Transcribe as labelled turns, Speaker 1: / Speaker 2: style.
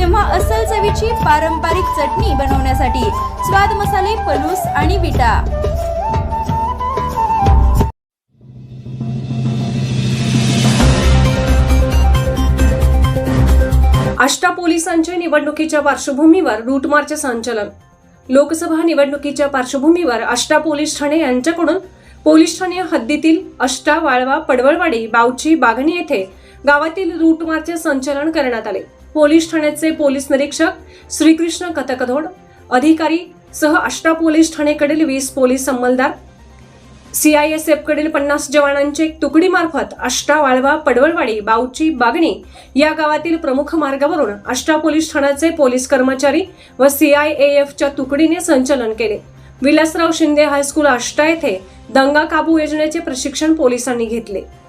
Speaker 1: तेव्हा असल चवीची पारंपरिक चटणी बनवण्यासाठी स्वाद मसाले पलूस आणि विटा.
Speaker 2: आष्टा पोलिसांच्या निवडणुकीच्या पार्श्वभूमीवर रूट मार्च संचलन. लोकसभा निवडणुकीच्या पार्श्वभूमीवर आष्टा पोलीस ठाणे यांच्याकडून पोलीस ठाणे हद्दीतील अष्टा वाळवा पडवळवाडी बावची बागणी येथे गावातील रूट मार्च संचलन करण्यात आले. पोलीस ठाण्याचे पोलीस निरीक्षक श्रीकृष्ण कथकधोड अधिकारी सह अष्टा पोलीस ठाणेकडील वीस पोलीस अंमलदार सीआयएसएफकडील पन्नास जवानांची एक तुकडीमार्फत आष्टा वाळवा पडवळवाडी बावची बागणी या गावातील प्रमुख मार्गावरून आष्टा पोलीस ठाण्याचे पोलीस कर्मचारी व सीआयएएफच्या तुकडीने संचलन केले. विलासराव शिंदे हायस्कूल आष्टा येथे दंगा काबू योजनेचे प्रशिक्षण पोलिसांनी घेतले.